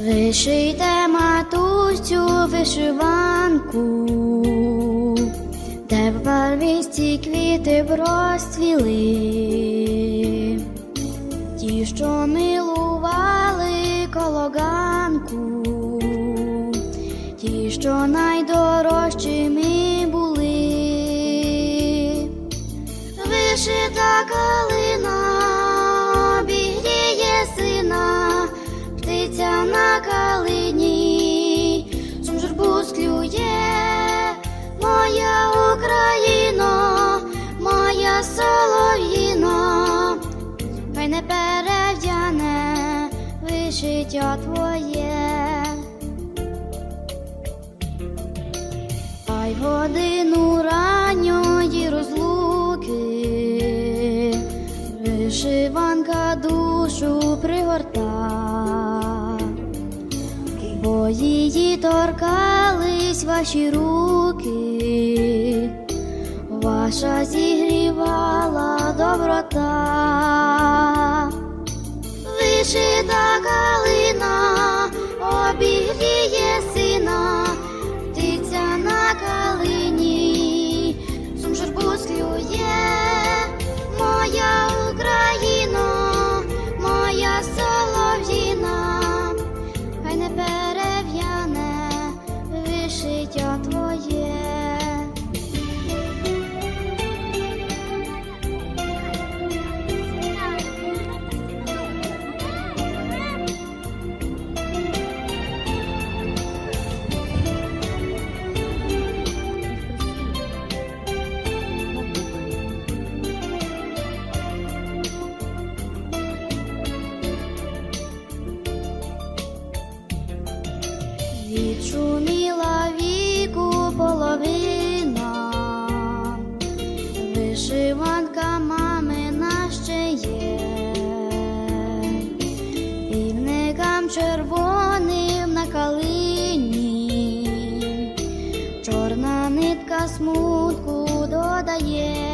Вишийте матусю вишиванку, де в барвисті квіти б розцвіли, ті, що милували кологанку, ті, що найдорожчими були. Вишита калина вишиття твоє. Ай годину ранньої розлуки, вишиванка душу пригорта, бо її торкались ваші руки, ваша зігрівала доброта. Вишита калина Відшуміла віку половина, вишиванка мамина ще є, півникам червоним на калині, чорна нитка смутку додає,